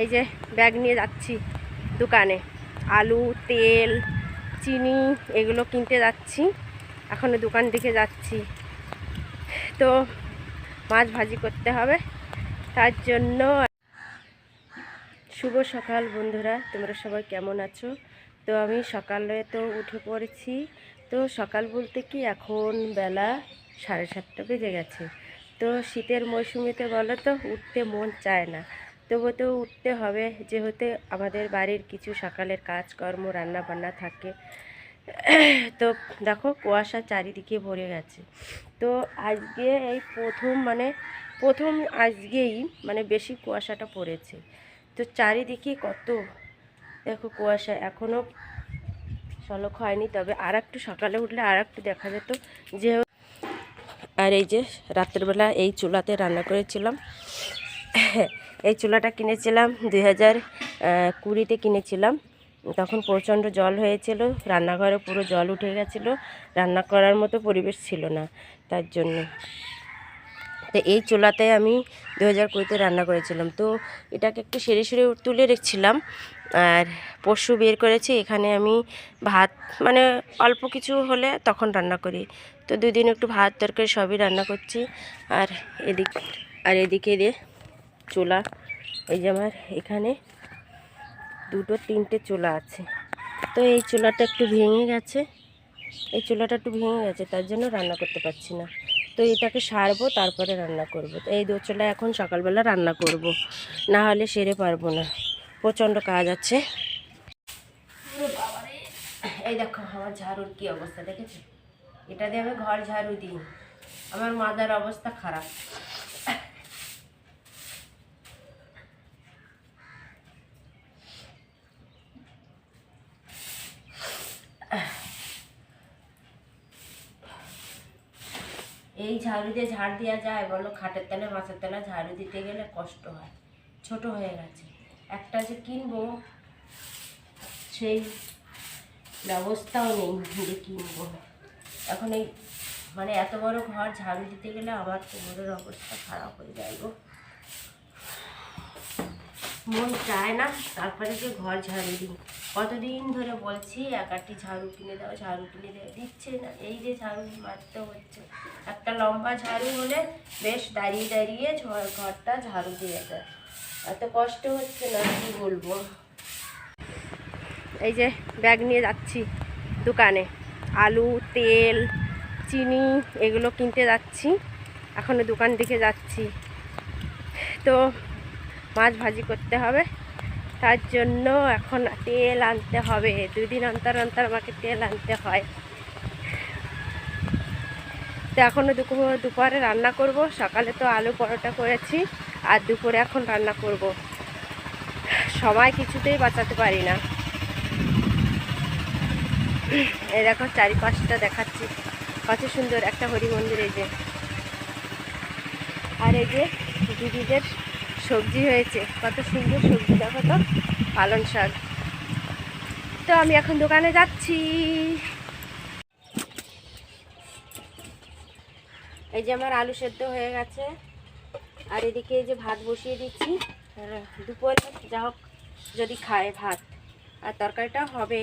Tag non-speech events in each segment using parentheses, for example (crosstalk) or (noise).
এই যে ব্যাগ নিয়ে যাচ্ছি দোকানে। আলু, তেল, চিনি এগুলো কিনতে যাচ্ছি। এখনও দোকান দিকে যাচ্ছি। তো মাছ ভাজি করতে হবে। তার জন্য শুভ সকাল বন্ধুরা, তোমরা সবাই কেমন আছো? তো আমি সকালে তো উঠে পড়েছি। তো সকাল বলতে কি, এখন বেলা সাড়ে সাতটা বেজে গেছে। তো শীতের মৌসুমিতে বলো তো, উঠতে মন চায় না। তবু তো উঠতে হবে, যেহেতু আমাদের বাড়ির কিছু সকালের কাজকর্ম রান্না বান্না থাকে। তো দেখো কুয়াশা চারিদিকে ভরে গেছে। তো আজকে এই প্রথম মানে প্রথম আজকেই মানে বেশি কুয়াশাটা পড়েছে। তো চারিদিকে কত, দেখো কুয়াশা এখনও সলক হয়নি, তবে আর একটু সকালে উঠলে আর একটু দেখা যেত। যে আর এই যে রাত্রেবেলা এই চুলাতে রান্না করেছিলাম এই চুলাটা কিনেছিলাম দুই হাজার কুড়িতে কিনেছিলাম। তখন প্রচণ্ড জল হয়েছিল, রান্নাঘরে পুরো জল উঠে গেছিল, রান্না করার মতো পরিবেশ ছিল না তার জন্য। তো এই চুলাতে আমি দু হাজার কুড়িতে রান্না করেছিলাম। তো এটাকে একটু সেরে সেরে তুলে রেখেছিলাম আর পরশু বের করেছি, এখানে আমি ভাত মানে অল্প কিছু হলে তখন রান্না করি। তো দুই দিন একটু ভাত, তরকারি সবই রান্না করছি। আর এদিক, আর এদিকে দিয়ে চুলা। এই যে আমার এখানে দুটো তিনটে চোলা আছে। তো এই চোলাটা একটু ভেঙে গেছে। এই চোলাটা একটু ভেঙে গেছে, তার জন্য রান্না করতে পারছি না। তো এটাকে সারবো, তারপরে রান্না করব। এই দু চুলা এখন সকালবেলা রান্না করব। না হলে সেরে পারব না। প্রচণ্ড কাজ আছে। এই দেখো আমার ঝাড়ুর কি অবস্থা, দেখেছ? এটা দিয়ে আমি ঘর ঝাড়ু দিই। আমার মাদার অবস্থা খারাপ। এই ঝাড়ু দিয়ে ঝাড় দেওয়া যায়, বলো খাটের তলে মাছের তলা ঝাড়ু দিতে গেলে কষ্ট হয়। ছোট হয়ে গেছে। একটা যে কিনবো, সেই ব্যবস্থাও নেই যে কিনবো এখন এই মানে এত বড় ঘর, ঝাড়ু দিতে গেলে আমার কোমরের অবস্থা খারাপ হয়ে যায় গো। মন চায় না তারপরে যে ঘর ঝাড়ু দিই। কতদিন ধরে বলছি, এক একাটি ঝাড়ু কিনে দাও, ঝাড়ু কিনে দেওয়া দিচ্ছে না। এই যে ঝাড়ু মারতে হচ্ছে। একটা লম্বা ঝাড়ু হলে বেশ দাঁড়িয়ে দাঁড়িয়ে ঘরটা ঝাড়ু দিয়ে দেয়। এত কষ্ট হচ্ছে না, কি বলব? এই যে ব্যাগ নিয়ে যাচ্ছি দোকানে। আলু, তেল, চিনি এগুলো কিনতে যাচ্ছি। এখনও দোকান দিকে যাচ্ছি। তো মাছ ভাজি করতে হবে। তার জন্য এখন তেল আনতে হবে। দুদিন অন্তর অন্তর আমাকে তেল আনতে হয়। তো এখনও দুপুর দুপুরে রান্না করব। সকালে তো আলু পরোটা করেছি, আর দুপুরে এখন রান্না করব। সময় কিছুতেই বাঁচাতে পারি না। এই দেখো চারিপাশটা দেখাচ্ছি। কত সুন্দর একটা হরি মন্দির এই যে। আর এই যে দিদিদের সবজি হয়েছে। কত সুন্দর সবজি, দেখো তো, পালং শাক। তো আমি এখন দোকানে যাচ্ছি। এই যে আমার আলু সেদ্ধ হয়ে গেছে। আর এদিকে এই যে ভাত বসিয়ে দিচ্ছি। দুপুরে যা হোক যদি খায় ভাত। আর তরকারিটা হবে,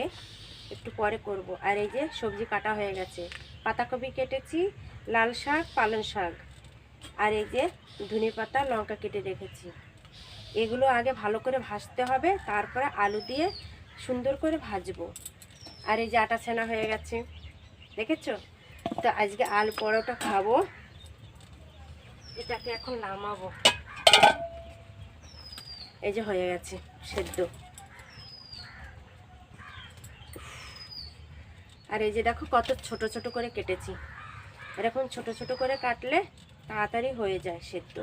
একটু পরে করব। আর এই যে সবজি কাটা হয়ে গেছে। পাতাকপি কেটেছি, লাল শাক, পালং শাক। আর এই যে ধনে পাতা, লঙ্কা কেটে রেখেছি। এগুলো আগে ভালো করে ভাজতে হবে, তারপরে আলু দিয়ে সুন্দর করে ভাজবো। আর এই যে আটা ছানা হয়ে গেছে, দেখেছ? তো আজকে আলু পরোটা খাব। এটাকে এখন নামাবো। এই যে হয়ে গেছে, সেদ্ধ। আর এই যে দেখো কত ছোট ছোট করে কেটেছি। এরকম ছোট ছোট করে কাটলে তাড়াতাড়ি হয়ে যায় সেদ্ধ।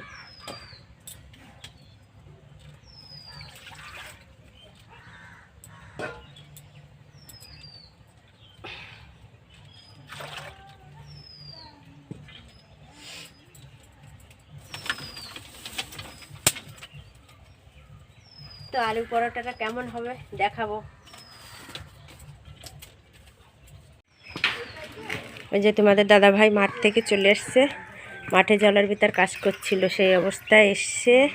তো আলু পরোটাটা কেমন হবে দেখাবো। ওই যে তোমাদের দাদা ভাই মাঠ থেকে চলে এসছে। মাঠে জলের ভিতর কাজ করছিল সেই অবস্থায় এসে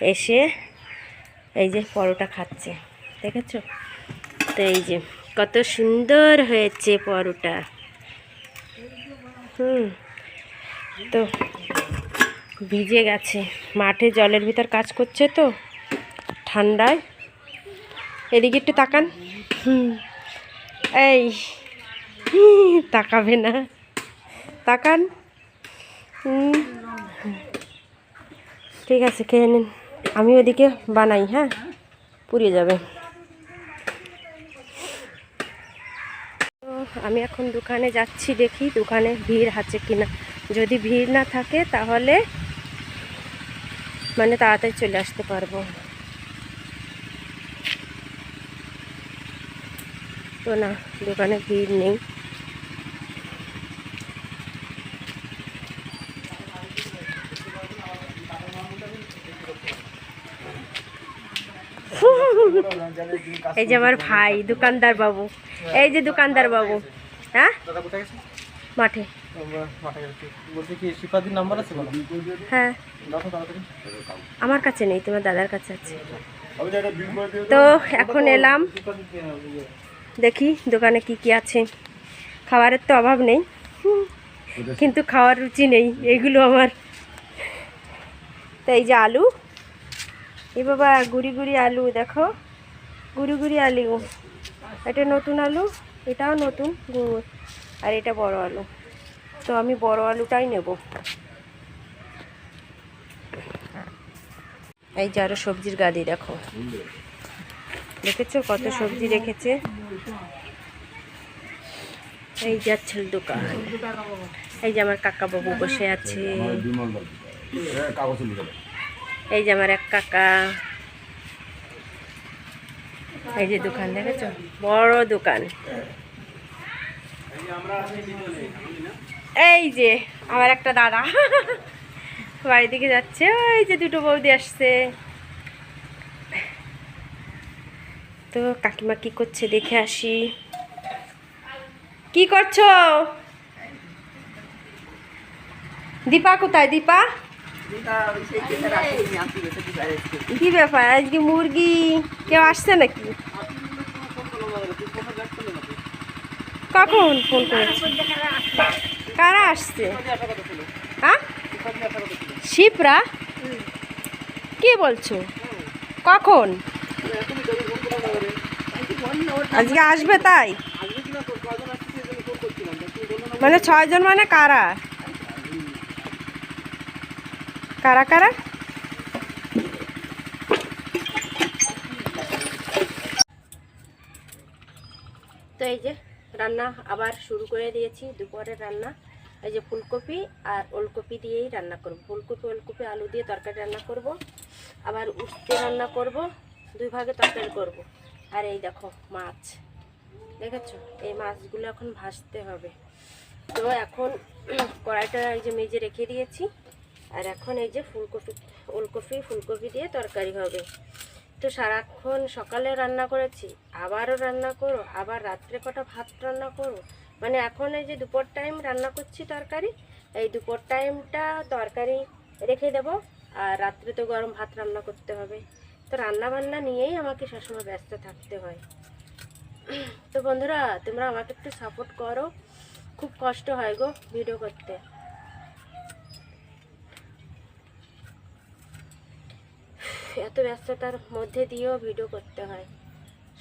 এসে এই যে পরোটা খাচ্ছে। দেখেছ? তো এই যে কত সুন্দর হয়েছে পরোটা। হুম। তো ভিজে গেছে। মাঠে জলের ভিতর কাজ করছে তো, ঠান্ডায়। এদিকে একটু তাকান। হুম। এই, তাকাবে না। তাকান। ঠিক আছে, খেয়ে নিন। আমি ওদিকে বানাই হ্যাঁ? পুড়িয়ে যাবে। আমি এখন দোকানে যাচ্ছি দেখি, দোকানে ভিড় আছে কিনা। যদি ভিড় না থাকে, তাহলে মানে তাড়াতাড়ি চলে আসতে পারব। তো না, দোকানে ভিড় নেই। (laughs) এই যে আমার ভাই দোকানদার বাবু। এই যে দোকানদার বাবু। হ্যাঁ? মাঠে। হ্যাঁ। আমার কাছে নেই তোমার দাদার কাছে আছে। তো এখন এলাম। দেখি দোকানে কি কি আছে। খাবারের তো অভাব নেই। কিন্তু খাওয়ার রুচি নেই। এগুলো আমার। তো এই যে আলু। এ বাবা, গুড়ি গুড়ি আলু, দেখো। গুড়ি গুড়ি আলু। এটা নতুন আলু, এটাও নতুন গু- আর এটা বড় আলু। তো আমি বড় আলুটাই নেব। এই যে আরও সবজির গাদি, দেখো। দেখেছ কত সবজি রেখেছে? এই যাচ্ছে দোকান। এই যে আমার কাকা বাবু বসে আছে। এই যে আমার এক কাকা। এই যে দোকান, দেখেছ? বড় দোকান। এই যে আমার একটা দাদা। বাড়ি দিকে যাচ্ছে, ওই যে দুটো বৌদি আসছে। তো কাকিমা কি করছে দেখে আসি। কি করছ? দীপা কোথায়? দীপা? কি ব্যাপার? আজকে মুরগি কেউ আসছে নাকি? কখন ফোন করেছে কারা আসছে? হ্যাঁ? শিপরা? কি বলছো? কখন? আজকে আসবে তাই? মানে ছয়জন মানে কারা? কারা কারা? তো এই যে রান্না আবার শুরু করে দিয়েছি, দুপুরের রান্না। এই যে ফুলকপি আর ওলকপি দিয়েই রান্না করব। ফুলকপি, ওলকপি, আলু দিয়ে তরকারি রান্না করব। আবার উস্তে রান্না করব, দুই ভাগে তরকারি করব। আর এই দেখো মাছ, দেখেছ? এই মাছগুলো এখন ভাজতে হবে। তো এখন কড়াইটা এই যে মেজে রেখে দিয়েছি। আর এখন এই যে ফুলকপি, ওলকপি, ফুলকপি দিয়ে তরকারি হবে। তো সারাক্ষণ সকালে রান্না করেছি, আবারও রান্না করো, আবার রাত্রে কটা ভাত রান্না করো। মানে এখন এই যে দুপুর টাইম রান্না করছি তরকারি, এই দুপুর টাইমটা তরকারি রেখে দেবো, আর রাত্রে তো গরম ভাত রান্না করতে হবে। তো রান্না বান্না নিয়েই আমাকে সবসময় ব্যস্ত থাকতে হয়। তো বন্ধুরা, তোমরা আমাকে একটু সাপোর্ট করো। খুব কষ্ট হয় গো ভিডিও করতে। এত ব্যস্ততার মধ্যে দিয়েও ভিডিও করতে হয়।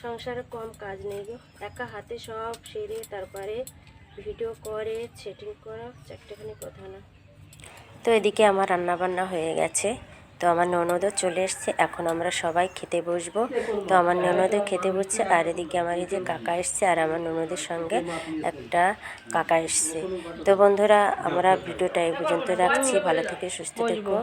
সংসারে কম কাজ নেই একা হাতে সব সেরে তারপরে ভিডিও করে সেটিং করা, চারটেখানি কথা না। তো এদিকে আমার রান্না বান্না হয়ে গেছে। তো আমার ননদও চলে এসছে। এখন আমরা সবাই খেতে বসবো। তো আমার ননদও খেতে বসছে। আর এদিকে আমার এই যে কাকা এসছে আর আমার ননদের সঙ্গে একটা কাকা এসছে। তো বন্ধুরা, আমরা ভিডিওটা এই পর্যন্ত রাখছি। ভালো থেকে সুস্থ থেকো।